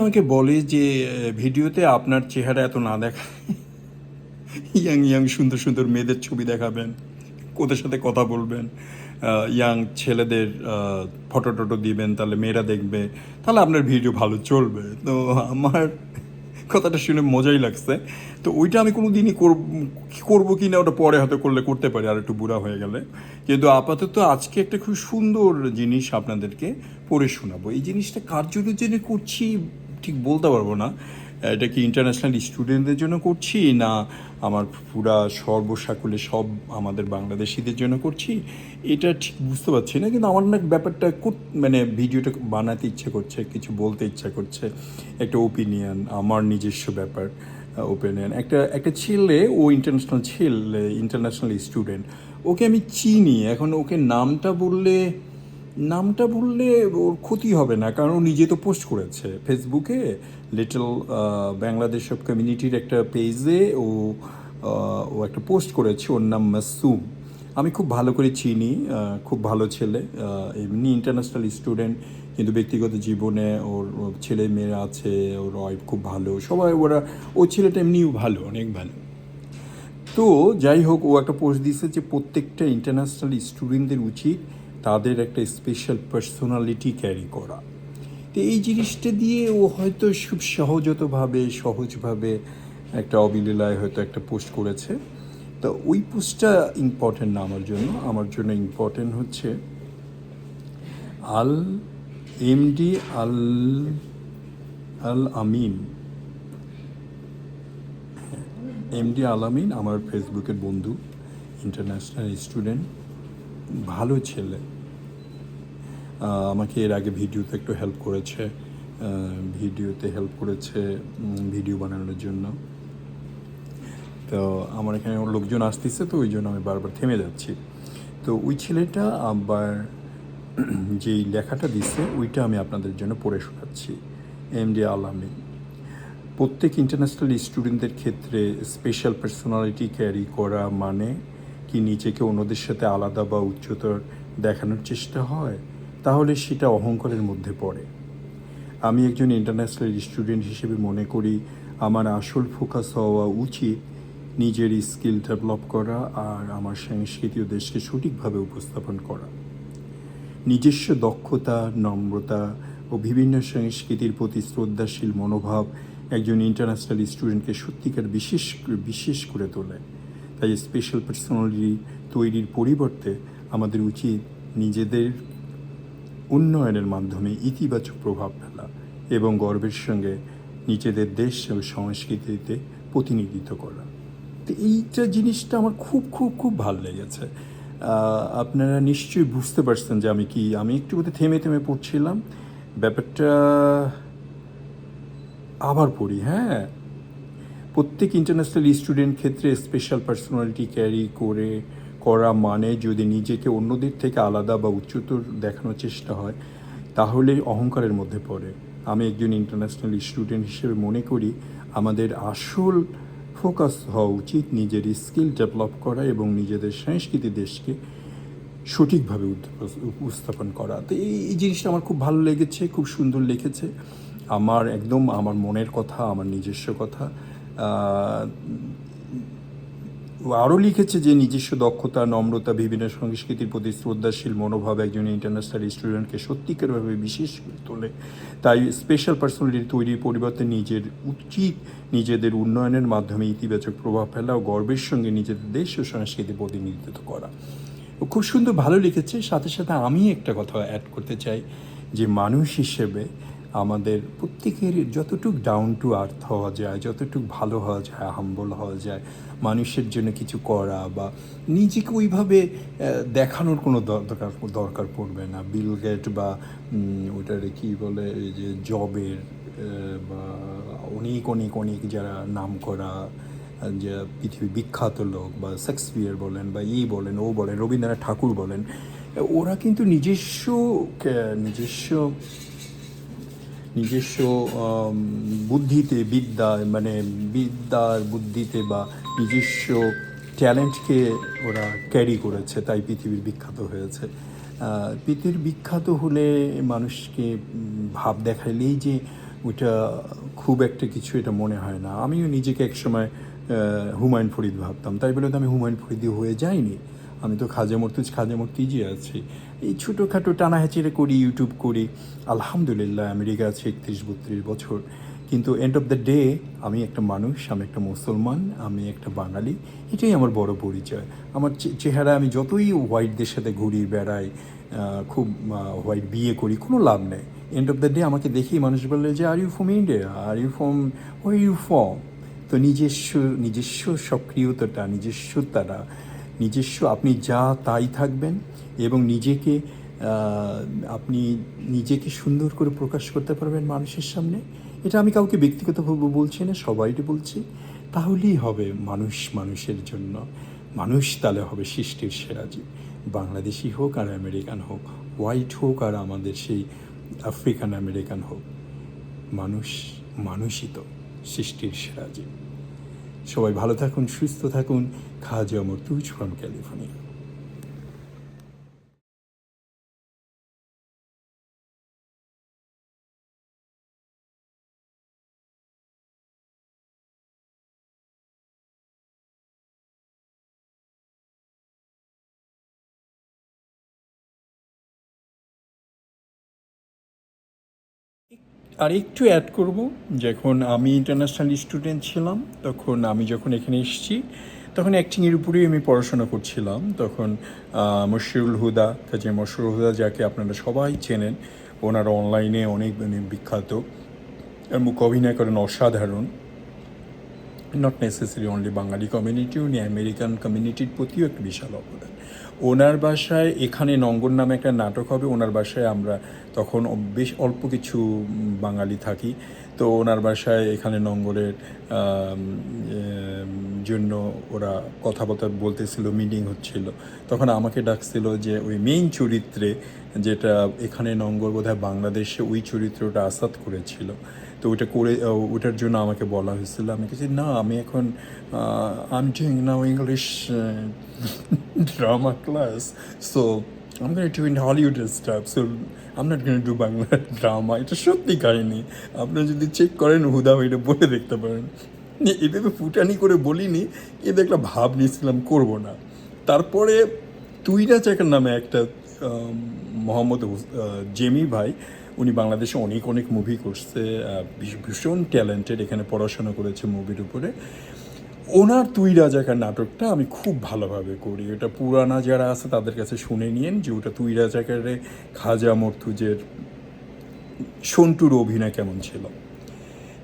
আমাকে বলে যে, ভিডিওতে আপনার চেহারা এত না দেখা ইয়াং ইয়াং সুন্দর সুন্দর মেয়েদের ছবি দেখাবেন, ওদের সাথে কথা বলবেন ইয়াং ছেলেদের ফটো টটো দিবেন, তাহলে মেয়েরা দেখবে, তাহলে আপনার ভিডিও ভালো চলবে। তো আমার কথাটা শুনে মজাই লাগছে। তো ওইটা আমি কোনো দিনই করব করব কি না, ওটা পরে হয়তো করলে করতে পারি, আর একটু বুড়া হয়ে গেলে। কিন্তু আপাতত আজকে একটা খুব সুন্দর জিনিস আপনাদেরকে পড়ে শোনাবো। এই জিনিসটা কার জন্য জেনে করছি ঠিক বলতে পারব না। এটা কি ইন্টারন্যাশনাল স্টুডেন্টদের জন্য করছি না আমার পুরা সর্বসাকুলে সব আমাদের বাংলাদেশিদের জন্য করছি? এটা ঠিক বুঝতে পারছি না, কিন্তু আমার না ব্যাপারটা মানে ভিডিওটা বানাতে ইচ্ছে করছে, কিছু বলতে ইচ্ছা করছে। একটা ওপিনিয়ন আমার নিজস্ব ব্যাপার ওপিনিয়ন একটা একটা ছেলে, ও ইন্টারন্যাশনাল ছেলে ইন্টারন্যাশনাল স্টুডেন্ট ওকে আমি চিনি। এখন ওকে নামটা বললে নামটা বললে ওর ক্ষতি হবে না, কারণ ও নিজে তো পোস্ট করেছে ফেসবুকে। লিটল বাংলাদেশ অফ কমিউনিটির একটা পেজে ও ও একটা পোস্ট করেছে, ওর নাম মাসুম। আমি খুব ভালো করে চিনি খুব ভালো ছেলে এমনি ইন্টারন্যাশনাল স্টুডেন্ট কিন্তু ব্যক্তিগত জীবনে ওর ছেলে মেয়েরা আছে, ওর ওয়াইফ খুব ভালো, সবাই ওরা, ও ছেলেটা এমনিও ভালো, অনেক ভালো। তো যাই হোক, ও একটা পোস্ট দিয়েছে যে প্রত্যেকটা ইন্টারন্যাশনাল স্টুডেন্টদের উচিত তাদের একটা স্পেশাল পার্সোনালিটি ক্যারি করা। তো এই জিনিসটা দিয়ে ও হয়তো খুব সহজতভাবে, সহজভাবে একটা অবিলীলায় হয়তো একটা পোস্ট করেছে। তো ওই পোস্টটা ইম্পর্টেন্ট না আমার জন্য। আমার জন্য ইম্পর্টেন্ট হচ্ছে আল এমডি, আল আল আমিন। এমডি আলামিন আমার ফেসবুকের বন্ধু ইন্টারন্যাশনাল স্টুডেন্ট ভালো ছেলে। আমাকে এর আগে ভিডিওতে একটু হেল্প করেছে ভিডিওতে হেল্প করেছে ভিডিও বানানোর জন্য। তো আমার এখানে লোকজন আসতেছে, তো ওই জন্য আমি বারবার থেমে যাচ্ছি। তো ওই ছেলেটা আবার যেই লেখাটা দিছে, ওইটা আমি আপনাদের জন্য পড়ে শোনাচ্ছি। এমডি আলামিন প্রত্যেক ইন্টারন্যাশনাল স্টুডেন্টদের ক্ষেত্রে স্পেশাল পার্সোনালিটি ক্যারি করা মানে কি, নিজেকে অন্যদের সাথে আলাদা বা উচ্চতর দেখানোর চেষ্টা হয়? তাহলে সেটা অহংকারের মধ্যে পড়ে। আমি একজন ইন্টারন্যাশনাল স্টুডেন্ট হিসেবে মনে করি, আমার আসল ফোকাস হওয়া উচিত নিজের স্কিল ডেভেলপ করা আর আমার সংস্কৃতি ও দেশকে সঠিকভাবে উপস্থাপন করা। নিজস্ব দক্ষতা, নম্রতা ও বিভিন্ন সংস্কৃতির প্রতি শ্রদ্ধাশীল মনোভাব একজন ইন্টারন্যাশনাল স্টুডেন্টকে সত্যিকার বিশেষ বিশেষ করে তোলে। তাই স্পেশাল পার্সোনালিটি তৈরির পরিবর্তে আমাদের উচিত নিজেদের উন্নয়নের মাধ্যমে ইতিবাচক প্রভাব ফেলা এবং গর্বের সঙ্গে নিজেদের দেশ ও সংস্কৃতিতে প্রতিনিধিত্ব করা। তো এইটা জিনিসটা আমার খুব খুব খুব ভালো লেগেছে। আপনারা নিশ্চয়ই বুঝতে পারছেন যে আমি কি, আমি একটু বোধহয় থেমে থেমে পড়ছিলাম। ব্যাপারটা আবার পড়ি হ্যাঁ। প্রত্যেক ইন্টারন্যাশনাল স্টুডেন্ট ক্ষেত্রে স্পেশাল পার্সোনালিটি ক্যারি করে করা মানে যদি নিজেকে অন্যদের থেকে আলাদা বা উচ্চতর দেখানোর চেষ্টা হয় তাহলে অহংকারের মধ্যে পড়ে। আমি একজন ইন্টারন্যাশনাল স্টুডেন্ট হিসেবে মনে করি, আমাদের আসল ফোকাস হওয়া উচিত নিজের স্কিল ডেভেলপ করা এবং নিজেদের সংস্কৃতি দেশকে সঠিকভাবে উপস্থাপন করা। তো এই জিনিসটা আমার খুব ভালো লেগেছে, খুব সুন্দর লিখেছে আমার একদম আমার মনের কথা, আমার নিজস্ব কথা। আরও লিখেছে যে নিজস্ব দক্ষতা, নম্রতা, বিভিন্ন সংস্কৃতির প্রতি শ্রদ্ধাশীল মনোভাব একজন ইন্টারন্যাশনাল স্টুডেন্টকে সত্যিকারভাবে বিশেষ করে তোলে। তাই স্পেশাল পার্সোনালিটি তৈরির পরিবর্তে নিজের উচিত নিজেদের উন্নয়নের মাধ্যমে ইতিবাচক প্রভাব ফেলা ও গর্বের সঙ্গে নিজেদের দেশ ও সংস্কৃতি প্রতিনিধিত্ব করা। খুব সুন্দর ভালো লিখেছে। সাথে সাথে আমি একটা কথা অ্যাড করতে চাই যে মানুষ হিসেবে আমাদের প্রত্যেকের যতটুকু ডাউন টু আর্থ হওয়া যায়, যতটুকু ভালো হওয়া যায় হাম্বল হওয়া যায়, মানুষের জন্য কিছু করা বা নিজেকে ওইভাবে দেখানোর কোনো দরকার দরকার পড়বে না। বিল গেট বা ওটারে কি বলে যে জবের বা অনেক অনেক অনেক যারা নাম করা যে পৃথিবী বিখ্যাত লোক বা শেক্সপিয়ার বলেন বা ই বলেন, ও বলেন, রবীন্দ্রনাথ ঠাকুর বলেন, ওরা কিন্তু নিজস্ব নিজস্ব নিজস্ব বুদ্ধিতে বিদ্যা মানে বিদ্যার বুদ্ধিতে বা নিজস্ব ট্যালেন্টকে ওরা ক্যারি করেছে, তাই পৃথিবীর বিখ্যাত হয়েছে। পৃথিবীর বিখ্যাত হলে মানুষকে ভাব দেখাইলেই যে ওইটা খুব একটা কিছু এটা মনে হয় না। আমিও নিজেকে একসময় হুমায়ুন ফরিদ ভাবতাম। তাই বলে তো আমি হুমায়ুন ফরিদি হয়ে যাইনি। আমি তো খাজা মর্তুজ খাজা মর্তুজই আছি। এই ছোটোখাটো টানা হেঁচড়ে করি ইউটিউব করি। আলহামদুলিল্লাহ, আমেরিকা আছে একত্রিশ, বত্রিশ বছর। কিন্তু এন্ড অফ দ্য ডে আমি একটা মানুষ, আমি একটা মুসলমান, আমি একটা বাঙালি। এটাই আমার বড় পরিচয়। আমার চেহারা, আমি যতই হোয়াইটদের সাথে ঘুরি, বেড়াই খুব হোয়াইট বিয়ে করি, কোনো লাভ নেই। এন্ড অফ দ্য ডে আমাকে দেখেই মানুষ বললে যে are you from India are you from where you from তো নিজস্ব নিজস্ব সক্রিয়তাটা, নিজস্বতাটা নিজস্ব, আপনি যা তাই থাকবেন এবং নিজেকে আপনি নিজেকে সুন্দর করে প্রকাশ করতে পারবেন মানুষের সামনে। এটা আমি কাউকে ব্যক্তিগতভাবে বলছি না, সবাইকে বলছি। তাহলেই হবে মানুষ মানুষের জন্য। মানুষ তাহলে হবে সৃষ্টির সেরা জীব। বাংলাদেশি হোক আর আমেরিকান হোক, হোয়াইট হোক আর আমাদের সেই আফ্রিকান আমেরিকান হোক, মানুষ, মানুষই তো সৃষ্টির সেরা জীব। সবাই ভালো থাকুন সুস্থ থাকুন। খাজা মর্তুজ ফ্রম ক্যালিফোর্নিয়া। আর একটু অ্যাড করব। যখন আমি ইন্টারন্যাশনাল স্টুডেন্ট ছিলাম, তখন আমি যখন এখানে এসেছি, তখন অ্যাক্টিংয়ের উপরেই আমি পড়াশোনা করছিলাম। তখন মশিরুল হুদা, কাজে মশিরুল হুদা যাকে আপনারা সবাই চেনেন, ওনারা অনলাইনে অনেক মানে বিখ্যাত। মুখ অভিনয় করেন অসাধারণ। Not necessary only Bengali community উনি আমেরিকান কমিউনিটির প্রতিও একটি বিশাল অবদান। ওনার বাসায় এখানে নঙ্গর নামে একটা নাটক হবে, ওনার বাসায় আমরা তখন বেশ অল্প কিছু বাঙালি থাকি। তো ওনার বাসায় এখানে নঙ্গরের জন্য ওরা কথাবার্তা বলতেছিল মিটিং হচ্ছিল। তখন আমাকে ডাকছিল যে, ওই মেইন চরিত্রে যেটা এখানে নঙ্গর বোধহয় বাংলাদেশে ওই চরিত্রটা আসাদ করেছিল। তো ওইটা করে ওটার জন্য আমাকে বলা হয়েছিল। আমি কিছু না আমি এখন I doing now English drama class so I'm going to do in Hollywood stuff, so I'm Bangla drama এটা সত্যি কাহিনি। আপনারা যদি চেক করেন হুদা এটা বলে দেখতে পারেন। এভাবে ফুটানি করে বলিনি এ দেখলাম ভাব নিয়েছিলাম করব না। তারপরে তুই তুইরা চাকার নামে একটা মোহাম্মদ জেমি ভাই উনি বাংলাদেশে অনেক অনেক মুভি করছে ভীষণ ট্যালেন্টেড এখানে পড়াশোনা করেছে মুভির উপরে। ওনার তুই রাজাকার নাটকটা আমি খুব ভালোভাবে করি। এটা পুরানা যারা আছে তাদের কাছে শুনে নিয়েন যে ওটা তুই রাজাকারে খাজা মর্তুজের সন্টুর অভিনয় কেমন ছিল।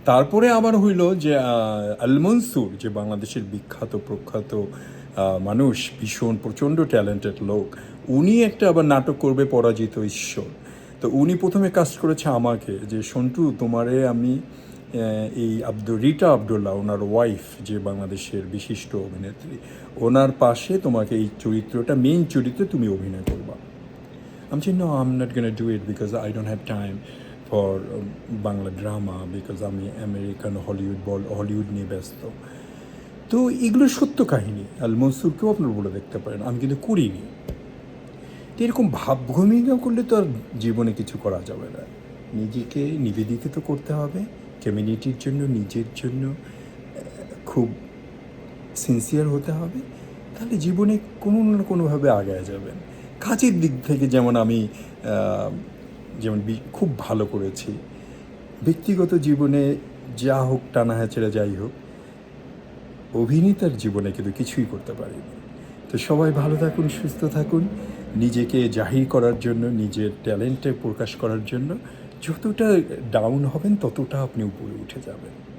তারপরে আবার হইল যে আলমনসুর যে বাংলাদেশের বিখ্যাত, প্রখ্যাত মানুষ, ভীষণ, প্রচণ্ড ট্যালেন্টেড লোক, উনি একটা আবার নাটক করবে পরাজিত ঈশ্বর। তো উনি প্রথমে কাজ করেছে আমাকে যে সন্টু তোমারে আমি এই আব্দুল রিটা আবদুল্লাহ ওনার ওয়াইফ যে বাংলাদেশের বিশিষ্ট অভিনেত্রী ওনার পাশে তোমাকে এই চরিত্রটা মেইন চরিত্রে তুমি অভিনয় করবা। saying, no, I'm not going to do it because I don't have time for um, Bangla আমি আমেরিকান হলিউড বল হলিউড নিয়ে ব্যস্ত। তো এগুলো সত্য কাহিনী আল মনসুরকেও আপনারা বলে দেখতে পারেন আমি কিন্তু করিনি। এরকম ভাব ভূমিকা করলে তো আর জীবনে কিছু করা যাবে না। নিজেকে নিবেদিত তো করতে হবে কমিউনিটির জন্য, নিজের জন্য খুব সিনসিয়ার হতে হবে, তাহলে জীবনে কোনো না কোনোভাবে আগায় যাবেন। কাজের দিক থেকে যেমন আমি যেমন খুব ভালো করেছি। ব্যক্তিগত জীবনে যা হোক টানা হ্যাচড়া যাই হোক, অভিনেতার জীবনে কিন্তু কিছুই করতে পারিনি। তো সবাই ভালো থাকুন, সুস্থ থাকুন। নিজেকে জাহির করার জন্য, নিজের ট্যালেন্টে প্রকাশ করার জন্য যতটা ডাউন হবেন, ততটা আপনি উপরে উঠে যাবেন।